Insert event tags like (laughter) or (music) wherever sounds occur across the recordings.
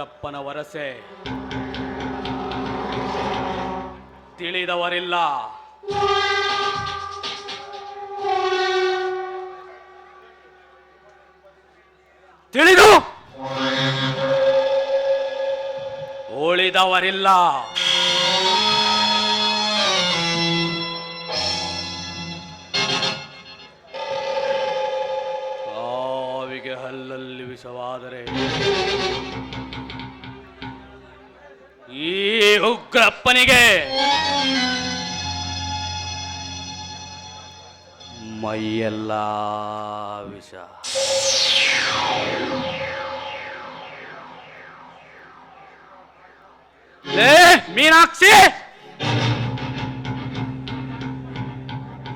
ಉಗ್ರಪ್ಪನ ವರಸೆ. ತಿಳಿದವರಿಲ್ಲ. ತಿಳಿದು. ಉಳಿದವರಿಲ್ಲ. ಹಲ್ಲಲ್ಲಿ ವಿಷವಾದರೆ ಈ ಉಗ್ರಪ್ಪನಿಗೆ ಮೈಯೆಲ್ಲ ವಿಷ. ಲೇ ಮೀನಾಕ್ಷಿ!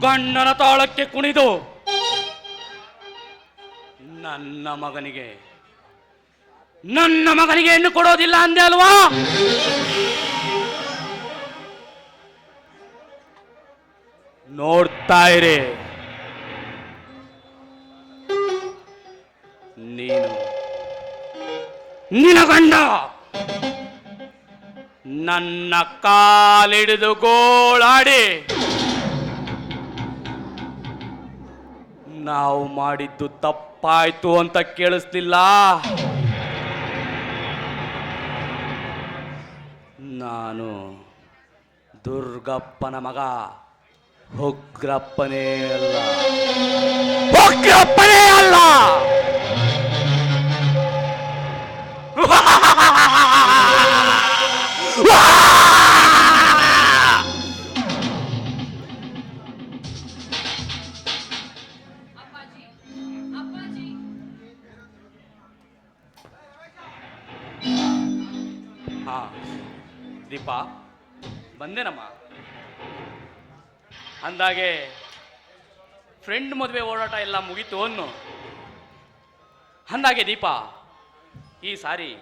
ಗಂಡನ ತಾಳಕ್ಕೆ ಕುಣಿದು ನನ್ನ ಮಗನಿಗೆ. ನನ್ನ ಮಗನಿಗೆ ಹೆಣ್ಣು ಕೊಡೋದಿಲ್ಲ ಅಂದೆ ಅಲ್ವಾ? ನೋಡ್ತಾ ಇರಿ. ನೀನು. ನಿನಗಂಡ ಗಂಡ. ನನ್ನ ಕಾಲಿಡಿದು ಗೋಳಾಡಿ. ನಾವು ಮಾಡಿದ್ದು ತಪ್ಪಾಯ್ತು ಅಂತ ಕೇಳಿಸ್ಲಿಲ್ಲ ನಾನು ದುರ್ಗಪ್ಪನ ಮಗ ಉಗ್ರಪ್ಪನೇ ಅಲ್ಲ. ಉಗ್ರಪ್ಪನೇ ಅಲ್ಲ! ಬಂದೇನಮ್ಮ. ಅಂದಾಗೆ ಫ್ರೆಂಡ್ ಮದುವೆ ಓಡಾಟ ಎಲ್ಲ ಮುಗೀತು ಅನ್ನು. ಅಂದಾಗೆ ದೀಪಾ ಈ ಸಾರಿ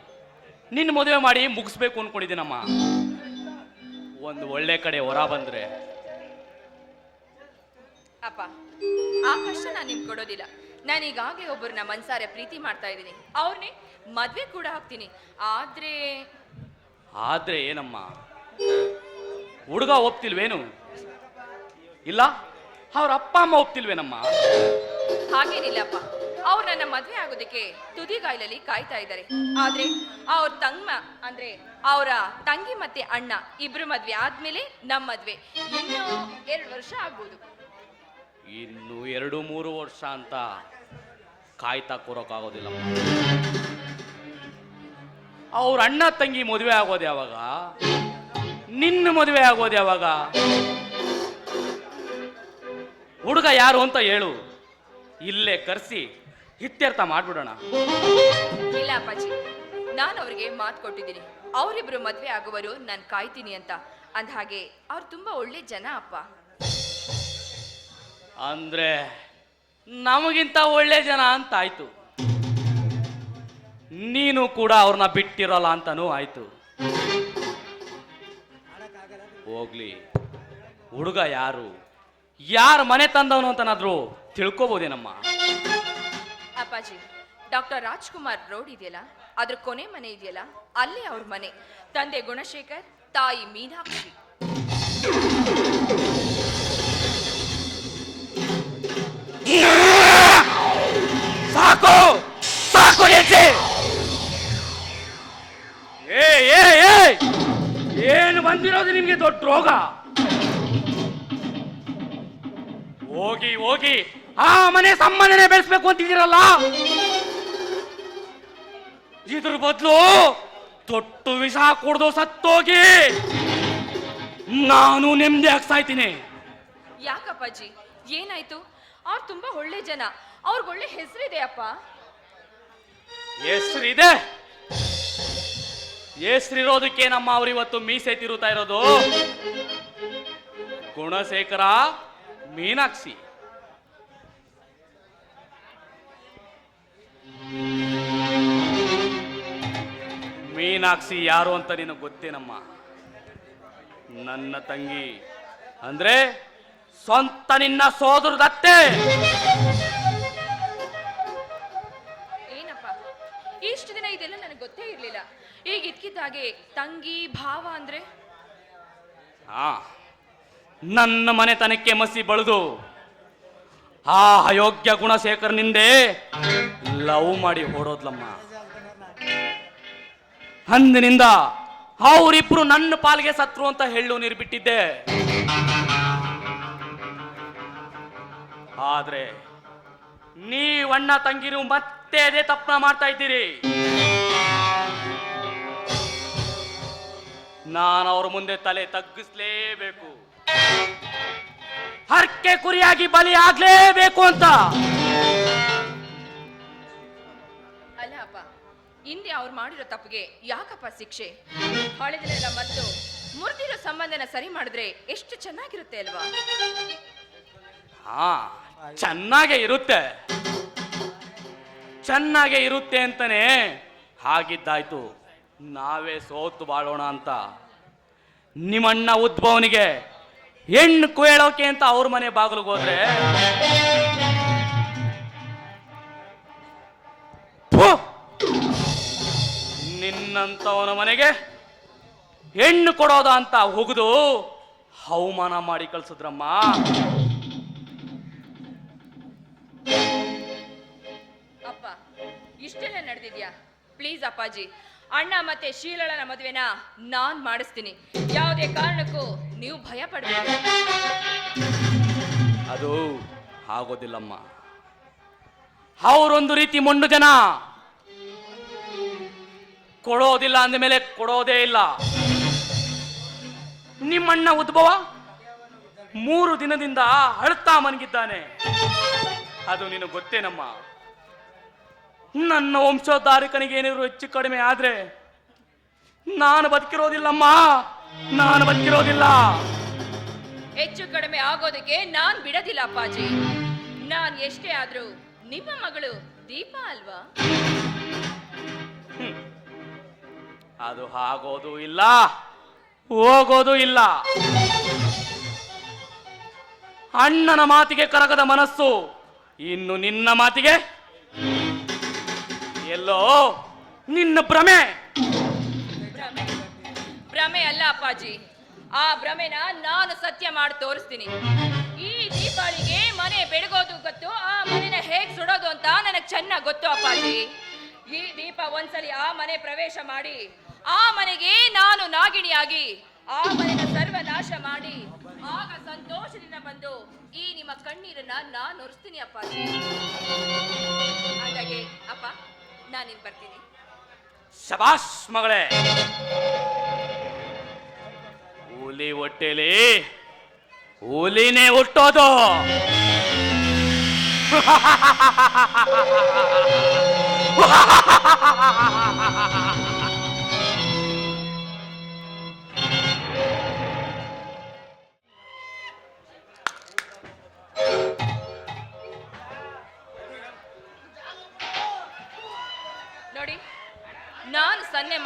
ನಿನ್ನ ಮದುವೆ ಮಾಡಿ ಮುಗಿಸ್ಬೇಕು ಅನ್ಕೊಂಡಿದ್ದೀನಮ್ಮ. ಒಂದು ಒಳ್ಳೆ ಕಡೆ ಹೊರ ಬಂದ್ರೆ. ಅಪ್ಪ ಆ ಕಷ್ಟ ನಾನು ನಿಮ್ಗೆ ಕೊಡೋದಿಲ್ಲ. ನಾನು ಈಗಾಗಲೇ ಒಬ್ಬರನ್ನ ಮನ್ಸಾರೆ ಪ್ರೀತಿ ಮಾಡ್ತಾ ಇದ್ದೀನಿ. ಅವ್ರನ್ನೇ ಮದ್ವೆ ಕೂಡ ಹಾಕ್ತೀನಿ. ಆದ್ರೆ ಆದ್ರೆ ಏನಮ್ಮ? ಹುಡುಗ ಒಪ್ತಿಲ್ವೇನು? ಇಲ್ಲ ಅವ್ರ ಅಪ್ಪ ಅಮ್ಮ ಒಪ್ತಿಲ್ವೇನಮ್ಮ? ಹಾಗೇನಿಲ್ಲಪ್ಪ ಅವ್ರು ನನ್ನ ಮದುವೆ ಆಗೋದಕ್ಕೆ ತುದಿಗಾಯ್ಲಲ್ಲಿ ಕಾಯ್ತಾ ಇದ್ದಾರೆ. ಆದ್ರೆ ಅವ್ರ ತಂಗ್ಮ ಅಂದ್ರೆ ಅವರ ತಂಗಿ ಮತ್ತೆ ಅಣ್ಣ ಇಬ್ರು ಮದ್ವೆ ಆದ್ಮೇಲೆ ನಮ್ಮ ಮದ್ವೆ. ಇನ್ನು ಎರಡು ವರ್ಷ ಆಗ್ಬೋದು. ಇನ್ನು ಎರಡು ಮೂರು ವರ್ಷ ಅಂತ ಕಾಯ್ತಾ ಕೂರೋಕ್ಕಾಗೋದಿಲ್ಲ ಅವ್ರ ಅಣ್ಣ ತಂಗಿ ಮದುವೆ ಆಗೋದು ಯಾವಾಗ? ನಿನ್ನ ಮದುವೆ ಆಗೋದು ಯಾವಾಗ? ಹುಡುಗ ಯಾರು ಅಂತ ಹೇಳು. ಇಲ್ಲೇ ಕರೆಸಿ ಇತ್ಯರ್ಥ ಮಾಡ್ಬಿಡೋಣ. ಇಲ್ಲ ಅಪ್ಪಾಜಿ ನಾನು ಅವ್ರಿಗೆ ಮಾತು ಕೊಟ್ಟಿದ್ದೀನಿ. ಅವರಿಬ್ರು ಮದುವೆ ಆಗುವರು ನಾನು ಕಾಯ್ತೀನಿ ಅಂತ. ಅಂದ ಹಾಗೆ ಅವ್ರು ತುಂಬಾ ಒಳ್ಳೆ ಜನ ಅಪ್ಪ. ಅಂದ್ರೆ ನಮಗಿಂತ ಒಳ್ಳೆ ಜನ ಅಂತ ಆಯ್ತು ನೀನು ಕೂಡ ಅವ್ರನ್ನ ಬಿಟ್ಟಿರೋಲ್ಲ ಅಂತನೂ ಆಯ್ತು ಹೋಗ್ಲಿ. ಹುಡುಗ ಯಾರು? ಯಾರ ಮನೆ ತಂದವನು ಅಂತನಾದ್ರೂ ತಿಳ್ಕೊಬೋದೇನಮ್ಮ? ಅಪ್ಪಾಜಿ ಡಾಕ್ಟರ್ ರಾಜ್ಕುಮಾರ್ ರೋಡ್ ಇದೆಯಲ್ಲ? ಅದ್ರ ಕೊನೆ ಮನೆ ಇದೆಯಲ್ಲ? ಅಲ್ಲೇ ಅವ್ರ ಮನೆ. ತಂದೆ ಗುಣಶೇಖರ್ ತಾಯಿ ಮೀನಾಕ್ಷಿ. ಸಾಕು! ಸಾಕು ಬಂದಿರೋದು ನಿಮಗೆ ದೊಡ್ಡ ರೋಗ. ಹೋಗಿ ಹೋಗಿ. ಆ ಮನೆ ಸಂಬಂಧನೆ ಬೆಳೆಸ್ಬೇಕು ಅಂತಿದ್ದೀರಲ್ಲ? ಇದ್ರ ಬದಲು ತೊಟ್ಟು ವಿಷ ಕುಡ್ದು ಸತ್ತೋಗಿ ನಾನು ನೆಮ್ಮದಿ ಆಗ್ಸಾಯ್ತೀನಿ ಯಾಕಪ್ಪಾಜಿ? ಏನಾಯ್ತು? ಅವ್ರು ತುಂಬಾ ಒಳ್ಳೆ ಜನ. ಅವ್ರಿಗೆ ಒಳ್ಳೆ ಹೆಸರಿದೆ ಅಪ್ಪ ಹೆಸ್ರಿದೆ. ಹೆಸ್ರಿರೋದಕ್ಕೆ ನಮ್ಮ ಅವರಿವತ್ತು ಮೀಸೆ ತಿರುತ್ತಾ ಇರೋದು? ಗುಣಶೇಖರ ಮೀನಾಕ್ಷಿ. ಮೀನಾಕ್ಷಿ ಯಾರು ಅಂತ ನಿನಗೆ ಗೊತ್ತೇನಮ್ಮ ನನ್ನ ತಂಗಿ. ಅಂದ್ರೆ ಸ್ವಂತ ನಿನ್ನ ಸೋದರದತ್ತೆ. ಇದ್ಕಿದ್ದಾಗೆ ತಂಗಿ, ಭಾವ ಅಂದ್ರೆ? ಆ, ನನ್ನ ಮನೆತನಕ್ಕೆ ಮಸಿ ಬಳದು, ಆ ಅಯೋಗ್ಯ ಗುಣಶೇಖರ್ನಿಂದೆ ಲವ್ ಮಾಡಿ ಓಡೋದ್ಲಮ್ಮ ಅಂದಿನಿಂದ ಅವರಿಬ್ರು ನನ್ನ ಪಾಲಿಗೆ ಸತ್ರು ಅಂತ ಹೇಳು ನೀರು ಬಿಟ್ಟಿದ್ದೆ. ಆದ್ರೆ ನೀವಣ್ಣ ತಂಗಿರು ಮತ್ತೆ ಅದೇ ತಪ್ಪನ ಮಾಡ್ತಾ ಇದ್ದೀರಿ. ನಾನು ಅವ್ರ ಮುಂದೆ ತಲೆ ತಗ್ಗಿಸ್ಲೇಬೇಕು. ಹರ್ಕೆ ಕುರಿಯಾಗಿ ಬಲಿ ಆಗ್ಲೇಬೇಕು ಅಂತ. ಅಲ್ಲಪ್ಪ ಹಿಂದೆ ಅವ್ರು ಮಾಡಿರೋ ತಪ್ಪಿಗೆ ಯಾಕಪ್ಪ ಶಿಕ್ಷೆ? ಹಳೆದಿನೆಲ್ಲ ಮತ್ತು ಮುರಿದಿರೋ ಸಂಬಂಧನ ಸರಿ ಮಾಡಿದ್ರೆ ಎಷ್ಟು ಚೆನ್ನಾಗಿರುತ್ತೆ ಅಲ್ವಾ? ಹಾ ಚೆನ್ನಾಗೇ ಇರುತ್ತೆ. ಚೆನ್ನಾಗೇ ಇರುತ್ತೆ ಅಂತಾನೆ ಹಾಗಿದ್ದಾಯ್ತು. ನಾವೇ ಸೋತು ಬಾಳೋಣ ಅಂತ. ನಿಮ್ಮಣ್ಣ ಉದ್ಭವನಿಗೆ ಹೆಣ್ಣು ಕೇಳೋಕೆ ಅಂತ ಅವ್ರ ಮನೆ ಬಾಗಿಲಿಗೆ ಹೋದ್ರೆ! ನಿನ್ನಂತವನ ಮನೆಗೆ ಹೆಣ್ಣು ಕೊಡೋದ ಅಂತ ಹೋಗುದು ಅವಮಾನ ಮಾಡಿ ಕಳ್ಸಿದ್ರಮ್ಮ. ಅಪ್ಪ, ಇಷ್ಟೆಲ್ಲ ನಡೆದಿದ್ಯಾ? ಪ್ಲೀಸ್ ಅಪ್ಪಾಜಿ ಅಣ್ಣ ಮತ್ತೆ ಶೀಲಳನ ಮದುವೆನ ನಾನ್ ಮಾಡಿಸ್ತೀನಿ. ಯಾವುದೇ ಕಾರಣಕ್ಕೂ ನೀವು ಭಯ ಅದು ಆಗೋದಿಲ್ಲಮ್ಮ. ಅವರೊಂದು ರೀತಿ ಮೊಂಡು ಜನ. ಕೊಡೋದಿಲ್ಲ ಅಂದಮೇಲೆ ಕೊಡೋದೇ ಇಲ್ಲ. ನಿಮ್ಮಣ್ಣ ಉದ್ಭವ ಮೂರು ದಿನದಿಂದ ಅಳ್ತಾ ಮನಗಿದ್ದಾನೆ. ಅದು ನಿನಗೆ ಗೊತ್ತೇನಮ್ಮ? ನನ್ನ ವಂಶೋದ್ಧಾರಕನಿಗೆ ಏನಿದ್ರು ಹೆಚ್ಚು ಕಡಿಮೆ ಆದ್ರೆ ನಾನು ಬದುಕಿರೋದಿಲ್ಲಮ್ಮ. ನಾನು ಬದುಕಿರೋದಿಲ್ಲ. ಹೆಚ್ಚು ಕಡಿಮೆ ಆಗೋದಕ್ಕೆ ನಾನ್ ಬಿಡೋದಿಲ್ಲ ಅಪ್ಪಾಜಿ. ನಾನ್ ಎಷ್ಟೇ ಆದ್ರೂ ನಿಮ್ಮ ಮಗಳು ದೀಪ ಅಲ್ವಾ? ಅದು ಆಗೋದು ಇಲ್ಲ. ಹೋಗೋದು ಇಲ್ಲ. ಅಣ್ಣನ ಮಾತಿಗೆ ಕರಗದ ಮನಸ್ಸು ಇನ್ನು ನಿನ್ನ ಮಾತಿಗೆ ಎಲ್ಲೋ? ನಿನ್ನ ಭ್ರಮೆ. ಭ್ರಮೆ ಅಲ್ಲ ಅಪ್ಪಾಜಿ. ಆ ಭ್ರಮೆನ ನಾನು ಸತ್ಯ ಮಾಡಿ ತೋರಿಸ್ತೀನಿ. ಈ ದೀಪಾವಳಿಗೆ ಮನೆ ಬೆಳಗೋದು ಗೊತ್ತು, ಆ ಮನೆನ ಹೇಗ್ ಸುಡೋದು ಅಂತ ನನಗೆ ಚೆನ್ನಾಗಿ ಗೊತ್ತು ಅಪ್ಪಾಜಿ. ಈ ದೀಪ ಒಂದ್ಸಲಿ ಆ ಮನೆ ಪ್ರವೇಶ ಮಾಡಿ, ಆ ಮನೆಗೆ ನಾನು ನಾಗಿಣಿಯಾಗಿ, ಆ ಮನೆನ ಸರ್ವನಾಶ ಮಾಡಿ, ಆಗ ಸಂತೋಷದಿಂದ ಬಂದು ಈ ನಿಮ್ಮ ಕಣ್ಣೀರನ್ನ ನಾನು ಒರೆಸ್ತೀನಿ ಅಪ್ಪಾಜಿ. ಹಾಗಾಗಿ ಅಪ್ಪ ನಾನಿನ್ ಬರ್ತೀನಿ. ಶಬಾಸ್ ಮಗಳೇ. ಹುಲಿ ಹೊಟ್ಟೆಲಿ ಹುಲಿನೇ ಹುಟ್ಟೋದು. (laughs)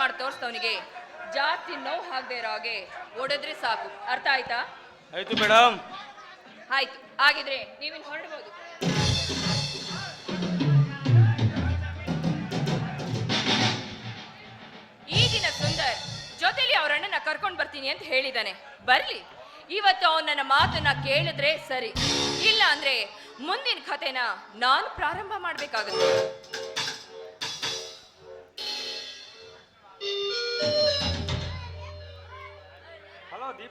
ಮಾಡಿ ತೋರಿಸ್ತವನಿಗೆ. ಜಾಸ್ತಿ ನೋವು ಆಗದೆ ಇರೋ ಹಾಗೆ ಓಡಿದ್ರೆ ಸಾಕು. ಅರ್ಥ ಆಯ್ತಾ? ಆಯ್ತು ಮೇಡಮ್ ಆಯ್ತು. ಹಾಗಿದ್ರೆ ನೀವಿನ್ ಹೊರಡ್ಬೋದು. ಈಗಿನ ಸುಂದರ್ ಜೊತೆಲಿ ಅವರಣ್ಣನ ಕರ್ಕೊಂಡು ಬರ್ತೀನಿ ಅಂತ ಹೇಳಿದಾನೆ. ಬರ್ಲಿ. ಇವತ್ತು ಅವನ ನನ್ನ ಮಾತನ್ನ ಕೇಳಿದ್ರೆ ಸರಿ. ಇಲ್ಲ ಅಂದ್ರೆ ಮುಂದಿನ ಕಥೆನ ನಾನು ಪ್ರಾರಂಭ ಮಾಡ್ಬೇಕಾಗುತ್ತೆ.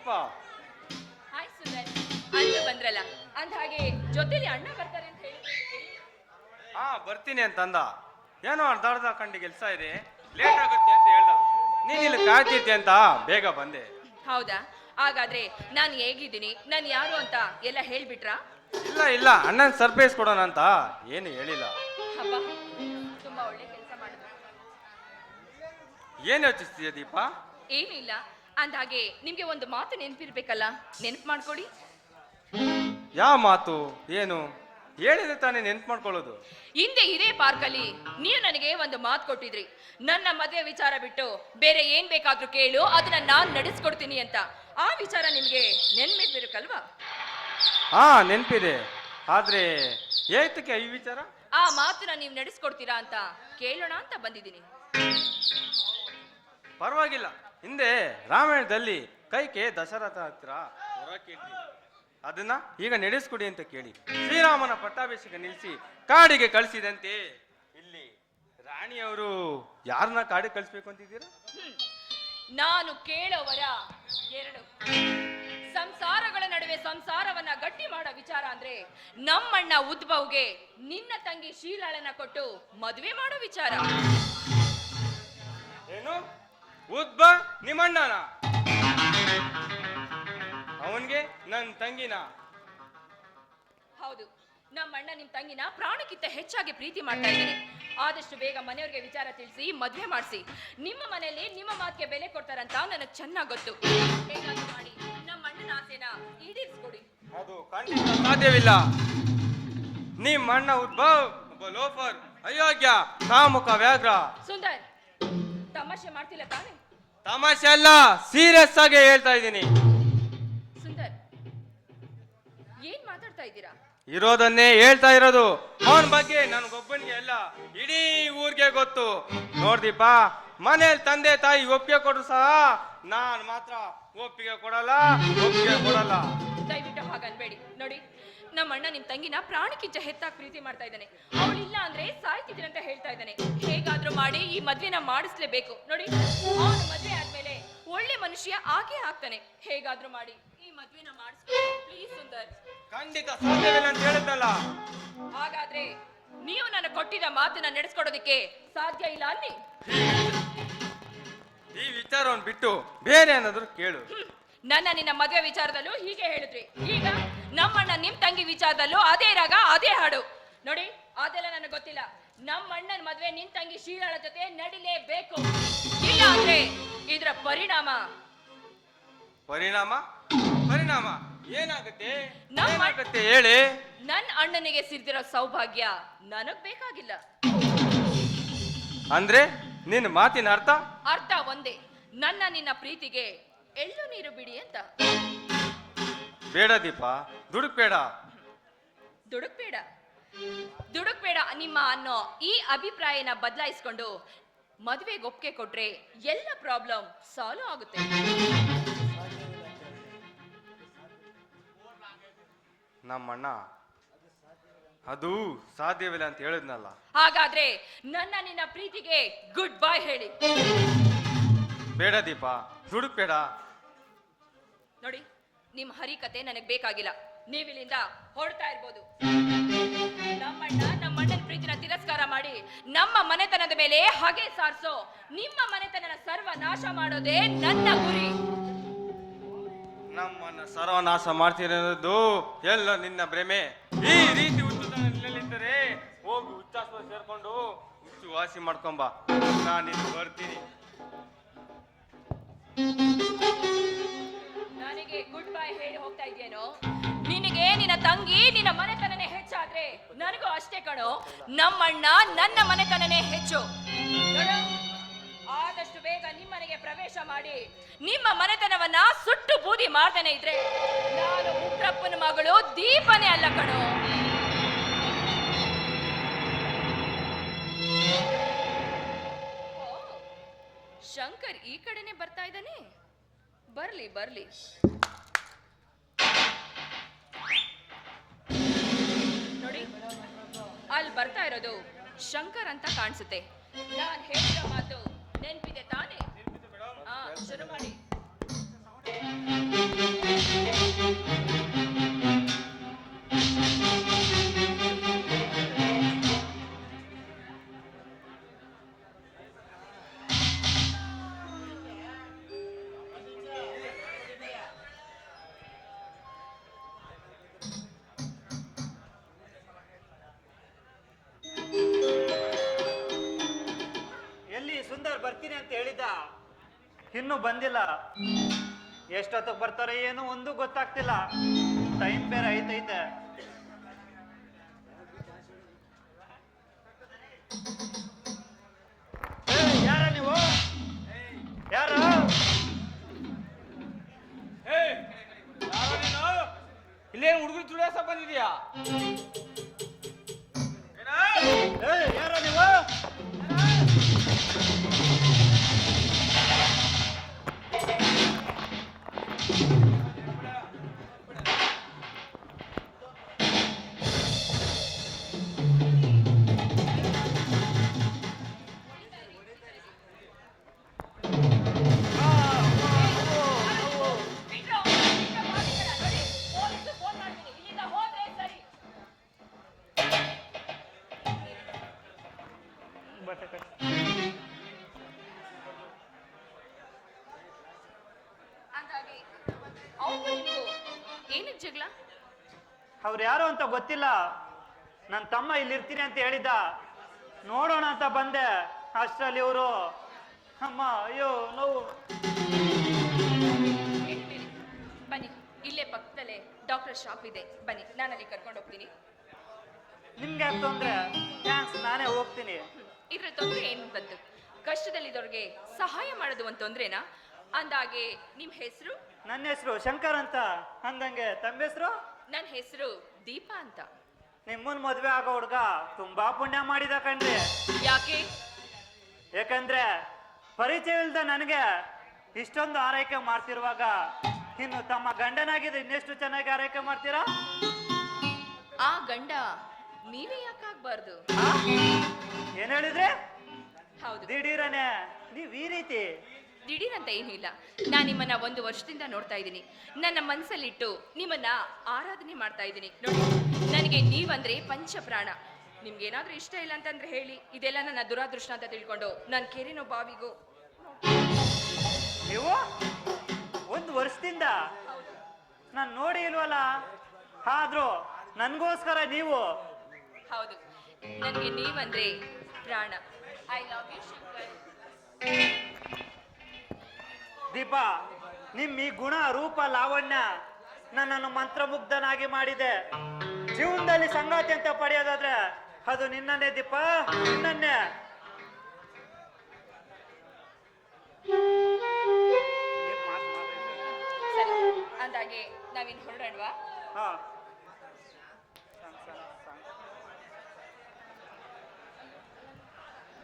ದೀಪಾ ಹಾಯ್ ಸುಂದರ್ ಅಂತ ಬಂದ್ರಲ್ಲ? ಅಂದ ಹಾಗೆ ಜೊತೆಲಿ ಅಣ್ಣ ಬರ್ತಾರೆ ಅಂತ ಹೇಳಿ. ಹಾ ಬರ್ತೀನಿ ಅಂತಂದ. ಏನೋ ಅರ್ಧ ಅರ್ಧ ಕಂಡು ಕೆಲಸ ಇದೆ. ಲೇಟ್ ಆಗುತ್ತೆ ಅಂತ ಹೇಳ್ದ. ನೀನ್ ಇಲ್ಲಿ ಕಾಯ್ತಿದ್ದೆ ಅಂತ ಬೇಗ ಬಂದೆ. ಹೌದಾ? ಹಾಗಾದ್ರೆ ನಾನು ಹೇಗಿದ್ದೀನಿ? ನಾನು ಯಾರು ಅಂತ ಎಲ್ಲ ಹೇಳ್ಬಿಟ್ರಾ? ಇಲ್ಲ ಇಲ್ಲ. ಅಣ್ಣನ್ ಸರ್ಪ್ರೈಸ್ ಕೊಡೋಣ ಅಂತ ಏನು ಹೇಳಿಲ್ಲ. ಹಬ್ಬ. ತುಂಬಾ ಒಳ್ಳೆ ಕೆಲಸ ಮಾಡಿದ್ರು. ಏನ್ ಯೋಚಿಸ್ತೀಯ ದೀಪಾ? ಏನೂ ಅಂದ್ಹಾಗೆ ನಿಮ್ಗೆ ಒಂದು ಮಾತು ನೆನಪಿರ್ಬೇಕಲ್ಲ? ನೆನಪು ಮಾಡ್ಕೊಡಿ. ಯಾವ ಮಾತು? ಏನು? ಹೇಳಿದ್ರೆ ತಾನೇ ನೆನ್ಪು ಮಾಡ್ಕೊಳ್ಳೋದು. ಹಿಂದೆ ಇದೇ ಪಾರ್ಕಲ್ಲಿ ನೀವು ನನಗೆ ಒಂದು ಮಾತು ಕೊಟ್ಟಿದ್ರಿ. ನನ್ನ ಮದುವೆ ವಿಚಾರ ಬಿಟ್ಟು ಬೇರೆ ಏನ್ ಬೇಕಾದ್ರೂ ಕೇಳು ಅದನ್ನ ನಾನು ನಡೆಸ್ಕೊಡ್ತೀನಿ ಅಂತ. ಆ ವಿಚಾರ ನಿಮ್ಗೆ ನೆನ್ಪಿರ್ಬೇಕಲ್ವಾ ಹಾ ನೆನ್ಪಿದೆ. ಆದ್ರೆ ಏತಕ್ಕೆ ಈ ವಿಚಾರ? ಆ ಮಾತನ್ನ ನೀವು ನಡೆಸ್ಕೊಡ್ತೀರಾ ಅಂತ ಕೇಳೋಣ ಅಂತ ಬಂದಿದ್ದೀನಿ. ಪರವಾಗಿಲ್ಲ. ಹಿಂದೆ ರಾಮಾಯಣದಲ್ಲಿ ಕೈಕೆ ದಶರಥ ಕೇಳ್ತೀನಿ ಅದನ್ನ ಈಗ ನಡೆಸ್ಕೊಡಿ ಅಂತ ಕೇಳಿ. ಶ್ರೀರಾಮನ ಪಟ್ಟಾಭಿಷೇಕ ನಿಲ್ಲಿಸಿ ಕಾಡಿಗೆ ಕಳಿಸಿದಂತೆ ಇಲ್ಲಿ ರಾಣಿಯವರು ಯಾರನ್ನ ಕಾಡಿಗೆ ಕಳಿಸ್ಬೇಕು ಅಂತಿದ್ದೀರಾ. ನಾನು ಕೇಳೋವರ ಎರಡು. ಸಂಸಾರಗಳ ನಡುವೆ ಸಂಸಾರವನ್ನ ಗಟ್ಟಿ ಮಾಡೋ ವಿಚಾರ ಅಂದ್ರೆ ನಮ್ಮಣ್ಣ ಉದ್ಭವ್ಗೆ ನಿನ್ನ ತಂಗಿ ಶೀಲಾಳನ್ನ ಕೊಟ್ಟು ಮದುವೆ ಮಾಡೋ ವಿಚಾರ. ಉದ್ಬ ನಿಮ್ಮಣ್ಣನ. ಅವನ್ಗೆ ನನ್ನ ತಂಗಿನ. ಹೌದು ನಮ್ಮಣ್ಣ ನಿಮ್ ತಂಗಿನ ಪ್ರಾಣಕ್ಕಿಂತ ಹೆಚ್ಚಾಗಿ ಪ್ರೀತಿ ಮಾಡ್ತಾ ಇದ್ದೀನಿ. ಆದಷ್ಟು ಬೇಗ ಮನೆಯವ್ರಿಗೆ ವಿಚಾರ ತಿಳಿಸಿ ಮದುವೆ ಮಾಡಿಸಿ. ನಿಮ್ಮ ಮನೆಯಲ್ಲಿ ನಿಮ್ಮ ಮಾತಿಗೆ ಬೆಲೆ ಕೊಡ್ತಾರಂತ ನನಗೆ ಚೆನ್ನಾಗಿ ಗೊತ್ತು. ಹೇಗಾದ್ರೂ ಮಾಡಿ ನಮ್ಮ ಅಣ್ಣನ ಆಸೆನ ಈಡೇರಿಸ್ಕೊಡಿ. ಅದು ಖಂಡಿತ ಸಾಧ್ಯವಿಲ್ಲ. ನಿಮ್ಮ ಅಣ್ಣ ಉದ್ಭವ್ ಒಬ್ಬ ಲೋಫರ್ ಅಯೋಗ್ಯ ಕಾಮುಖ ವ್ಯಾಘ್ರ. ಸುಂದರ್ ತಮಾಷೆ ಮಾಡ್ತಿಲ್ಲ ತಾನೆ? ತಮಾಷೆ ಅಲ್ಲ ಸೀರಿಯಸ್ ಆಗಿ ಹೇಳ್ತಾ ಇದ್ದೀನಿ. ಸುಂದರ್ ಏನ್ ಮಾತಾಡ್ತಾ ಇದ್ದೀರಾ? ಇರೋದನ್ನೇ ಹೇಳ್ತಾ ಇರೋದು. ಅವನ ಬಗ್ಗೆ ನನಗೊಬ್ಬನಿಗೆ ಎಲ್ಲ ಇಡೀ ಊರಿಗೆ ಗೊತ್ತು. ನೋಡ್ದಿಪ್ಪ ಮನೇಲಿ ತಂದೆ ತಾಯಿ ಒಪ್ಪಿಗೆ ಕೊಡ್ರು ಸಹ ನಾನು ಮಾತ್ರ ಒಪ್ಪಿಗೆ ಕೊಡಲ್ಲ ಒಪ್ಪಿಗೆ ಕೊಡಲ್ಲ. ದಯವಿಟ್ಟು ಹಾಗನ್ಬೇಡಿ. ನೋಡಿ ನಮ್ಮ ಅಣ್ಣ ನಿಮ್ ತಂಗಿನ ಪ್ರಾಣಕ್ಕಿಂತ ಹೆಚ್ಚಾಗಿ ಪ್ರೀತಿ ಮಾಡ್ತಾ ಇದ್ದಾನೆ. ಅವಳಿಲ್ಲ ಅಂದ್ರೆ ಸಾಯ್ತಿದ್ದೀನಿ ಅಂತ ಹೇಳ್ತಾ ಇದ್ದಾನೆ. ಹೇಗಾದ್ರೂ ಮಾಡಿ ಈ ಮದ್ವೆನ ಮಾಡಿಸ್ಲೇಬೇಕು. ನೋಡಿ ಅವನ ಮದ್ವೆ ಆದ್ಮೇಲೆ ಒಳ್ಳೆ ಮನುಷ್ಯ ಆಗೇ ಆಗ್ತಾನೆ. ಹೇಗಾದ್ರೂ ಮಾಡಿ ಈ ಮದ್ವೆನ ಮಾಡಿಸ್ಬೇಕು ಪ್ಲೀಸ್ ಸುಂದರ್. ಖಂಡಿತ ಸಾಧ್ಯವಿಲ್ಲ ಅಂತ ಹೇಳಿದ್ನಲ್ಲ. ಹಾಗಾದ್ರೆ ನೀವು ನನ್ನ ಕೊಟ್ಟಿದ್ದ ಮಾತನ್ನ ನಡೆಸ್ಕೊಡೋದಕ್ಕೆ ಸಾಧ್ಯ ಇಲ್ಲ ಅಲ್ಲಿ? ಈ ವಿಚಾರವನ್ನು ಬಿಟ್ಟು ಬೇರೆ ಏನಾದ್ರು ಕೇಳು. ನನ್ನ ನಿನ್ನ ಮದುವೆ ವಿಚಾರದಲ್ಲೂ ಹೀಗೆ ಹೇಳಿದ್ರಿ. ಈಗ ನಮ್ಮಣ್ಣ ನಿಮ್ ತಂಗಿ ವಿಚಾರದಲ್ಲೂ ಅದೇ ರಾಗ ಅದೇ ಹಾಡು. ನೋಡಿ ಅದೆಲ್ಲ ನನಗೆ ಗೊತ್ತಿಲ್ಲ. ನಮ್ಮ ಅಣ್ಣನ ಮದುವೆ ನಿನ್ ತಂಗಿ ಶೀಲಾಳ ಜೊತೆ ನಡಿಲೇಬೇಕು. ಇಲ್ಲ ಅಂದ್ರೆ ಇದರ ಪರಿಣಾಮ. ಪರಿಣಾಮ? ಪರಿಣಾಮ? ಏನಾಗುತ್ತೆ? ಏನಾಗುತ್ತೆ ಹೇಳಿ? ನನ್ನ ಅಣ್ಣನಿಗೆ ಸಿದ್ದಿರೋ ಸೌಭಾಗ್ಯ ನನಗ್ ಬೇಕಾಗಿಲ್ಲ. ಅಂದ್ರೆ ನಿನ್ನ ಮಾತಿನ ಅರ್ಥ? ಅರ್ಥ ಒಂದೇ. ನನ್ನ ನಿನ್ನ ಪ್ರೀತಿಗೆ ಎಳ್ಳು ನೀರು ಬಿಡಿ ಅಂತ. ಬೇಡ ದೀಪ ದುಡುಕ್ಬೇಡ. ದುಡುಕ್ ಬೇಡ ನಿಮ್ಮ ಅನ್ನೋ ಈ ಅಭಿಪ್ರಾಯನ ಬದಲಾಯಿಸ್ಕೊಂಡು ಮದುವೆಗೆ ಒಪ್ಪಿಗೆ ಕೊಟ್ರೆ ಎಲ್ಲ ಪ್ರಾಬ್ಲಮ್ ಸಾಲ್ವ್ ಆಗುತ್ತೆ. ನಮ್ಮಣ್ಣ ಅದು ಸಾಧ್ಯವಿಲ್ಲ ಅಂತ ಹೇಳಿದ್ನಲ್ಲ. ಹಾಗಾದ್ರೆ ನನ್ನ ನಿನ್ನ ಪ್ರೀತಿಗೆ ಗುಡ್ ಬೈ ಹೇಳಿ. ಬೇಡ ದೀಪ ದುಡುಕ್ಬೇಡ. ನೋಡಿ. ನಿಮ್ ಹರಿಕತೆ ನನಗೆ ಬೇಕಾಗಿಲ್ಲ. ನೀವಿಲ್ಲಿಂದ ಹೊರಡ್ತಾ ಇರ್ಬೋದು. ನಮ್ಮಣ್ಣ ನಮ್ಮಣ್ಣನ ಪ್ರೀತಿನ ತಿರಸ್ಕಾರ ಮಾಡಿ ನಮ್ಮ ಮನೆತನದ ಮೇಲೆ ಹಾಗೆ ಸಾರಿಸೋ, ನಿಮ್ಮ ಮನೆತನನ ಸರ್ವನಾಶ ಮಾಡೋದೇ ನನ್ನ ಗುರಿ. ನಮ್ಮನ್ನ ಸರ್ವನಾಶ ಮಾಡ್ತಿರೋದು ಎಲ್ಲ ನಿನ್ನ ಭ್ರಮೆ. ಈ ರೀತಿ ಹುಚ್ಚುತನದಲ್ಲಿದ್ದರೆ ಹೋಗಿ ಹುಚ್ಚಾಸ್ಪ ಸೇರ್ಕೊಂಡು ಹುಚ್ಚು ವಾಸಿ ಮಾಡ್ಕೊಂಬ. ನಾನು ಬರ್ತೀನಿ. ನನಗೆ ಗುಡ್ ಬೈ ಹೇಳಿ ಹೋಗ್ತಾ ಇದೆಯೇನೋ ನಿನಗೆ ನಿನ್ನ ತಂಗಿ ನಿನ್ನ ಮನೆತನನೇ ಹೆಚ್ಚಾದ್ರೆ ನನಗೂ ಅಷ್ಟೇ ಕಣೋ. ನಮ್ಮಣ್ಣ ನನ್ನ ಮನೆತನನೇ ಹೆಚ್ಚು. ಆದಷ್ಟು ಬೇಗ ನಿಮ್ಮನೆಗೆ ಪ್ರವೇಶ ಮಾಡಿ ನಿಮ್ಮ ಮನೆತನವನ್ನ ಸುಟ್ಟು ಬೂದಿ ಮಾಡ್ತಾನೆ ಇದ್ರೆ ನಾನು ಉಗ್ರಪ್ಪನ ಮಗಳು ದೀಪನೇ ಅಲ್ಲ ಕಣೋ. ಶಂಕರ್ ಈ ಕಡೆನೆ ಬರ್ತಾ ಇದ್ದಾನೆ? ಬರ್ಲಿ ಬರ್ಲಿ. ಅಲ್ಲಿ ಬರ್ತಾ ಇರೋದು ಶಂಕರ್ ಅಂತ ಕಾಣಿಸುತ್ತೆ. ನಾನು ಹೇಳಿದ ಮಾತು ನೆನ್ಪಿದೆ ತಾನೇ? ಶುರು ಮಾಡಿ. ಇನ್ನೂ ಬಂದಿಲ್ಲ. ಎಷ್ಟೊತ್ತಿಗೆ ಬರ್ತಾರೆ ಏನು ಒಂದು ಗೊತ್ತಾಗ್ತಿಲ್ಲ. ಟೈಮ್ ಬೇರೆ ಐತೈತೆ. ಯಾರ ನೀವು? ಯಾರ? ಇಲ್ಲೇನು ಹುಡುಗರು ಚುಡಾಸ ಬಂದಿದ್ಯಾ? ಜಗಳ ಅವ್ರು ಯಾರು ಅಂತ ಗೊತ್ತಿಲ್ಲ. ನನ್ನ ತಮ್ಮ ಇಲ್ಲಿ ಇರ್ತೀನಿ ಅಂತ ಹೇಳಿದ್ದ. ನೋಡೋಣ ಅಂತ ಬಂದೆ. ಅಷ್ಟರಲ್ಲಿ ಇವರು ಅಮ್ಮ ಅಯ್ಯೋ ನೋವು. ಬೇಡಿ. ಬನ್ನಿ ಇಲ್ಲೇ ಪಕ್ಕದಲ್ಲೇ ಡಾಕ್ಟರ್ ಶಾಪ್ ಇದೆ. ಬನ್ನಿ ನಾನು ಅಲ್ಲಿ ಕರ್ಕೊಂಡು ಹೋಗ್ತೀನಿ. ನಿಮ್ಗೆ ಯಾಕೆ ತೊಂದ್ರೆ? ಥ್ಯಾಂಕ್ಸ್ ನಾನೇ ಹೋಗ್ತೀನಿ. ಇದ್ರ ತೊಂದರೆ ಏನು ಬಂತು? ಕಷ್ಟದಲ್ಲಿದ್ದವ್ರಿಗೆ ಸಹಾಯ ಮಾಡೋದು ಒಂದು ತೊಂದ್ರೆನಾ? ಅಂದಾಗೆ ನಿಮ್ಮ ಹೆಸರು? ನನ್ನ ಹೆಸರು ಶಂಕರ್ ಅಂತ. ಅಂದಂಗೆ ತಮ್ಮ ಹೆಸರು? ನನ್ನ ಹೆಸರು ದೀಪಾ ಅಂತ. ನಿಮ್ಮನ್ ಮದ್ವೆ ಆಗೋ ಹುಡ್ಗ ತುಂಬಾ ಪುಣ್ಯ ಮಾಡಿದ ಕಣ್ರಿ. ಯಾಕೆ? ಯಾಕಂದ್ರೆ ಪರಿಚಯ ಇಲ್ದ ನನಗೆ ಇಷ್ಟೊಂದು ಆರೈಕೆ ಮಾಡ್ತಿರುವಾಗ ಇನ್ನು ತಮ್ಮ ಗಂಡನಾಗಿದ್ರೆ ಇನ್ನೆಷ್ಟು ಚೆನ್ನಾಗಿ ಆರೈಕೆ ಮಾಡ್ತೀರಾ? ಆ ಗಂಡ ನೀವೇ ಯಾಕಾಗ್ಬಾರ್ದು? ಏನ್ ಹೇಳಿದ್ರೆ? ಹೌದು. ದಿಢೀರನೆ ನೀವ್ ಈ ರೀತಿ ದಿಢೀರಂತ ಏನಿಲ್ಲ ನಾನು ನಿಮ್ಮನ್ನ ಒಂದು ವರ್ಷದಿಂದ ನೋಡ್ತಾ ಇದ್ದೀನಿ. ನನ್ನ ಮನಸ್ಸಲ್ಲಿಟ್ಟು ನಿಮ್ಮನ್ನ ಆರಾಧನೆ ಮಾಡ್ತಾ ಇದ್ದೀನಿ. ನೋಡಿ ನನಗೆ ನೀವಂದ್ರೆ ಪಂಚಪ್ರಾಣ. ನಿಮ್ಗೇನಾದ್ರೂ ಇಷ್ಟ ಇಲ್ಲ ಅಂತಂದ್ರೆ ಹೇಳಿ. ಇದೆಲ್ಲ ನನ್ನ ದುರಾದೃಷ್ಟ ಅಂತ ತಿಳ್ಕೊಂಡು ನಾನು ಕೆರೆನೋ ಬಾವಿಗೋ. ನೀವು? ಒಂದು ವರ್ಷದಿಂದ? ನಾನು ನೋಡಿ ಇಲ್ವಲ್ಲ? ಆದ್ರೂ ನನ್ಗೋಸ್ಕರ ನೀವು? ಹೌದು. ನನಗೆ ನೀವಂದ್ರೆ ಪ್ರಾಣ. I love you Shankar. Deepa ನಿಮ್ಮ ಈ ಗುಣ ರೂಪ ಲಾವಣ್ಯ ನನ್ನನ್ನು ಮಂತ್ರಮುಗ್ಧನಾಗಿ ಮಾಡಿದೆ. ಜೀವನದಲ್ಲಿ ಸಂಗಾತಿ ಅಂತ ಪಡೆಯೋದಾದ್ರೆ ಅದು ನಿನ್ನನ್ನೇ ದೀಪ ನಿನ್ನನ್ನೇ. ಅಂದಾಗೆ ನಾವಿನ್ ಹೊರಡೋಣವಾ? ಹಾ.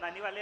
ನಾನು ನೀವಲ್ಲೇ